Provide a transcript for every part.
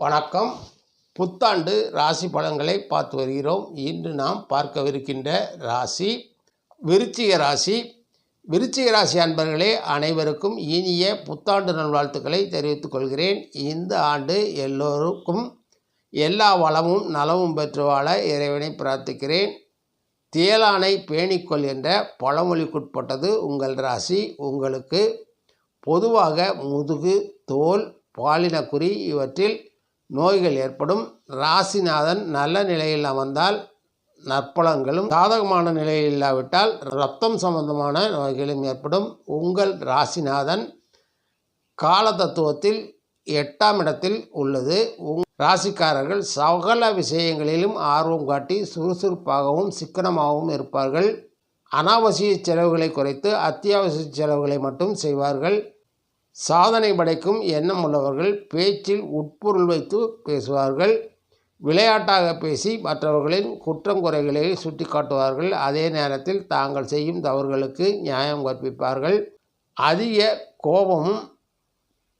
வணக்கம். புத்தாண்டு ராசி பலன்களை பார்த்து வருகிறோம். இன்று நாம் பார்க்கவிருக்கின்ற ராசி விருச்சிக ராசி. விருச்சிக ராசி அன்பர்களே அனைவருக்கும் இனிய புத்தாண்டு நல்வாழ்த்துக்களை தெரிவித்துக் கொள்கிறேன். இந்த ஆண்டு எல்லோருக்கும் எல்லா வளமும் நலமும் பெற்று வாழ இறைவனை பிரார்த்திக்கிறேன். தேலானை பேணிக்கொள் என்ற பழமொழிக்குட்பட்டது உங்கள் ராசி. உங்களுக்கு பொதுவாக முதுகு தோல் பாலினக்குறி இவற்றில் நோய்கள் ஏற்படும். ராசிநாதன் நல்ல நிலையில் அமர்ந்தால் நற்பலங்களும் சாதகமான நிலையில் இல்லாவிட்டால் ரத்தம் சம்பந்தமான நோய்களும் ஏற்படும். உங்கள் ராசிநாதன் கால தத்துவத்தில் எட்டாம் இடத்தில் உள்ளது. உங் ராசிக்காரர்கள் சகல விஷயங்களிலும் ஆர்வம் காட்டி சுறுசுறுப்பாகவும் சிக்கனமாகவும் இருப்பார்கள். அனாவசிய செலவுகளை குறைத்து அத்தியாவசிய செலவுகளை மட்டும் செய்வார்கள். சாதனை படைக்கும் எண்ணம் உள்ளவர்கள் பேச்சில் உட்பொருள் வைத்து பேசுவார்கள். விளையாட்டாக பேசி மற்றவர்களின் குற்றம் குறைகளை சுட்டி காட்டுவார்கள் அதே நேரத்தில் தாங்கள் செய்யும் தவறுகளுக்கு நியாயம் கற்பிப்பார்கள். அதிக கோபமும்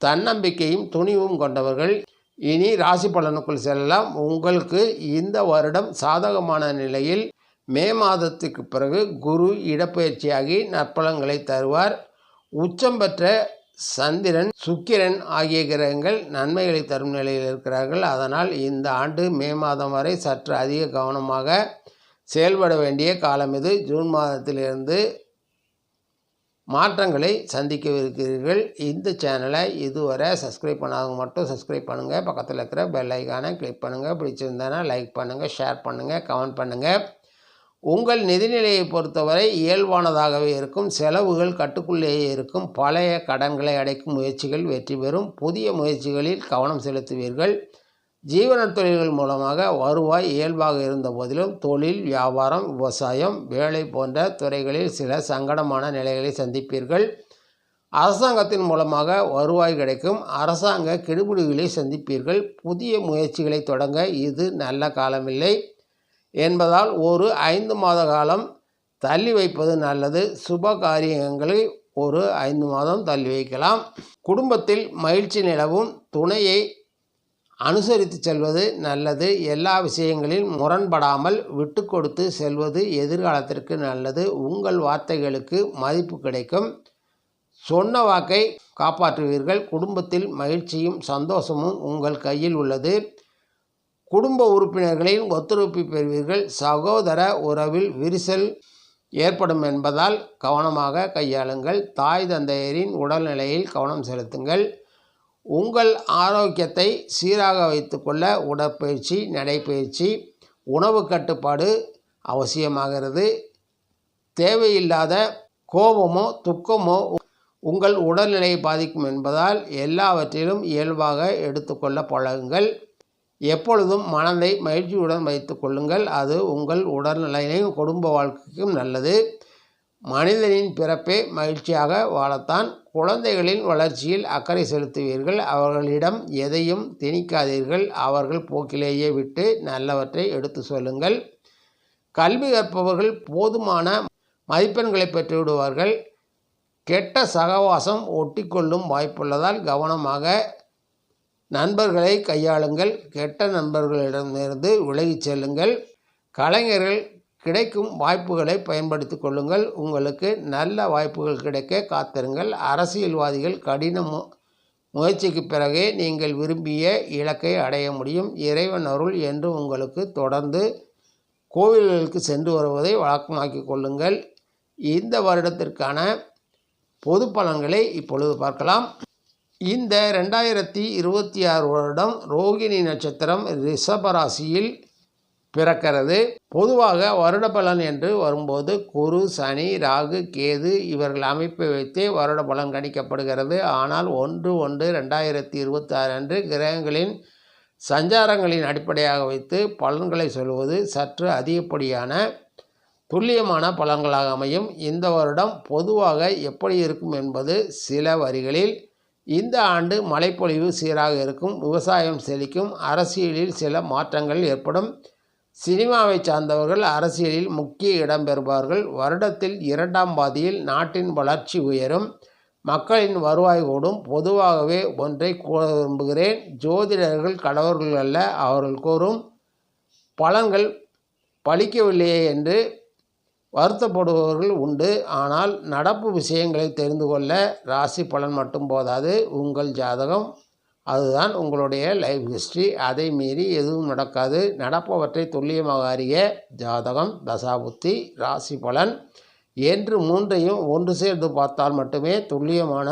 தன்னம்பிக்கையும் துணிவும் கொண்டவர்கள். இனி ராசி பலனுக்குள் செல்லலாம். உங்களுக்கு இந்த வருடம் சாதகமான நிலையில் மே மாதத்துக்கு பிறகு குரு இடப்பெயர்ச்சியாகி நற்பலன்களை தருவார். உச்சம் பெற்ற சந்திரன் சுக்கிரன் ஆகிய கிரகங்கள் நன்மைகளை தரும் நிலையில் இருக்கிறார்கள். அதனால் இந்த ஆண்டு மே மாதம் வரை சற்று அதிக கவனமாக செயல்பட வேண்டிய காலம் இது. ஜூன் மாதத்திலிருந்து மாற்றங்களை சந்திக்கவிருக்கிறீர்கள். இந்த சேனலை இதுவரை சப்ஸ்கிரைப் பண்ணாதவங்க மட்டும் சப்ஸ்கிரைப் பண்ணுங்கள் பக்கத்தில் இருக்கிற பெல் ஐக்கானை கிளிக் பண்ணுங்கள் பிடிச்சிருந்தேன்னா லைக் பண்ணுங்கள் ஷேர் பண்ணுங்கள் கமெண்ட் பண்ணுங்கள் உங்கள் நிதிநிலையை பொறுத்தவரை இயல்பானதாகவே இருக்கும். செலவுகள் கட்டுக்குள்ளேயே இருக்கும். பழைய கடன்களை அடைக்கும் முயற்சிகள் வெற்றி பெறும். புதிய முயற்சிகளில் கவனம் செலுத்துவீர்கள். ஜீவன தொழில்கள் மூலமாக வருவாய் இயல்பாக இருந்த போதிலும் தொழில் வியாபாரம் விவசாயம் வேலை போன்ற துறைகளில் சில சங்கடமான நிலைகளை சந்திப்பீர்கள். அரசாங்கத்தின் மூலமாக வருவாய் கிடைக்கும். அரசாங்க கெடுபிடிகளை சந்திப்பீர்கள். புதிய முயற்சிகளை தொடங்க இது நல்ல காலமில்லை. என்பதால் ஒரு ஐந்து மாத காலம் தள்ளி வைப்பது நல்லது. சுப காரியங்களை ஒரு ஐந்து மாதம் தள்ளி வைக்கலாம். குடும்பத்தில் மகிழ்ச்சி நிலவும். துணையை அனுசரித்து செல்வது நல்லது. எல்லா விஷயங்களில் முரண்படாமல் விட்டு கொடுத்து செல்வது எதிர்காலத்திற்கு நல்லது. உங்கள் வார்த்தைகளுக்கு மதிப்பு கிடைக்கும். சொன்ன வாக்கை காப்பாற்றுவீர்கள். குடும்பத்தில் மகிழ்ச்சியும் சந்தோஷமும் உங்கள் கையில் உள்ளது. குடும்ப உறுப்பினர்களின் ஒத்துழைப்பு பெறுவீர்கள். சகோதர உறவில் விரிசல் ஏற்படும் என்பதால் கவனமாக கையாளுங்கள். தாய் தந்தையரின் உடல்நிலையில் கவனம் செலுத்துங்கள். உங்கள் ஆரோக்கியத்தை சீராக வைத்துக்கொள்ள உடற்பயிற்சி நடைப்பயிற்சி உணவு கட்டுப்பாடு அவசியமாகிறது தேவையில்லாத கோபமோ துக்கமோ உங்கள் உடல்நிலையை பாதிக்கும் என்பதால் எல்லாவற்றிலும் இயல்பாக எடுத்துக்கொள்ள பழகுங்கள். எப்பொழுதும் மனதை மகிழ்ச்சியுடன் வைத்து கொள்ளுங்கள். அது உங்கள் உடல்நிலையும் குடும்ப வாழ்க்கைக்கும் நல்லது. மனிதனின் பிறப்பே மகிழ்ச்சியாக வாழத்தான். குழந்தைகளின் வளர்ச்சியில் அக்கறை செலுத்துவீர்கள். அவர்களிடம் எதையும் திணிக்காதீர்கள். அவர்கள் போக்கிலேயே விட்டு நல்லவற்றை எடுத்து சொல்லுங்கள். கல்வி கற்பவர்கள் போதுமான மதிப்பெண்களை பெற்றுவிடுவார்கள். கெட்ட சகவாசம் ஒட்டிக்கொள்ளும் வாய்ப்புள்ளதால் கவனமாக நண்பர்களை கையாளுங்கள். கெட்ட நண்பர்களிடமிருந்து விலகிச் செல்லுங்கள். கலைஞர்கள் கிடைக்கும் வாய்ப்புகளை பயன்படுத்தி கொள்ளுங்கள். உங்களுக்கு நல்ல வாய்ப்புகள் கிடைக்க காத்திருங்கள். அரசியல்வாதிகள் கடின மு முயற்சிக்கு பிறகே நீங்கள் விரும்பிய இலக்கை அடைய முடியும். இறைவன் அருள் என்று உங்களுக்கு தொடர்ந்து கோவில்களுக்கு சென்று வருவதை வழக்கமாக்கி கொள்ளுங்கள். இந்த வருடத்திற்கான பொது பலன்களை இப்பொழுது பார்க்கலாம். இந்த ரெண்டாயிரத்தி இருபத்தி ஆறு வருடம் ரோகிணி நட்சத்திரம் ரிஷபராசியில் பிறக்கிறது. பொதுவாக வருட பலன் என்று வரும்போது குரு சனி ராகு கேது இவர்கள் அமைப்பை வைத்தே வருட பலன் கணிக்கப்படுகிறது. ஆனால் ஒன்று ஒன்று ரெண்டாயிரத்தி இருபத்தி ஆறு அன்று கிரகங்களின் சஞ்சாரங்களின் அடிப்படையாக வைத்து பலன்களை சொல்வது சற்று அதிகப்படியான துல்லியமான பலன்களாக அமையும். இந்த வருடம் பொதுவாக எப்படி இருக்கும் என்பது சில வரிகளில் இந்த ஆண்டு மழைப்பொழிவு சீராக இருக்கும். விவசாயம் செழிக்கும். அரசியலில் சில மாற்றங்கள் ஏற்படும். சினிமாவை சார்ந்தவர்கள் அரசியலில் முக்கிய இடம் பெறுவார்கள். வருடத்தில் இரண்டாம் பாதியில் நாட்டின் வளர்ச்சி உயரும். மக்களின் வருவாய் கூடும் பொதுவாகவே ஒன்றை கூற விரும்புகிறேன். ஜோதிடர்கள் கடவுள்கள் அல்ல அவர்கள் கூறும் பலன்கள் பலிக்கவில்லையே என்று வருத்தப்படுபவர்கள் உண்டு. ஆனால் நடப்பு விஷயங்களை தெரிந்து கொள்ள ராசி பலன் மட்டும் போதாது. உங்கள் ஜாதகம் அதுதான் உங்களுடைய லைஃப் ஹிஸ்ட்ரி அதை மீறி எதுவும் நடக்காது. நடப்பவற்றை துல்லியமாக அறிய ஜாதகம் தசாபுத்தி ராசி பலன் என்று மூன்றையும் ஒன்று சேர்ந்து பார்த்தால் மட்டுமே துல்லியமான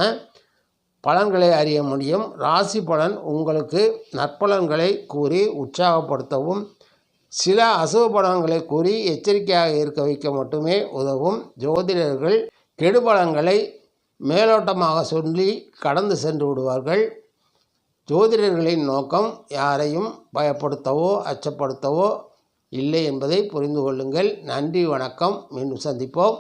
பலன்களை அறிய முடியும். ராசி பலன் உங்களுக்கு நற்பலன்களை கூறி உற்சாகப்படுத்தவும் சில அசுப பலன்களை கூறி எச்சரிக்கையாக இருக்க வைக்க மட்டுமே உதவும் ஜோதிடர்கள் கெடுபலன்களை மேலோட்டமாக சொல்லி கடந்து சென்று விடுவார்கள். ஜோதிடர்களின் நோக்கம் யாரையும் பயப்படுத்தவோ அச்சப்படுத்தவோ இல்லை என்பதை புரிந்து கொள்ளுங்கள். நன்றி வணக்கம். மீண்டும் சந்திப்போம்.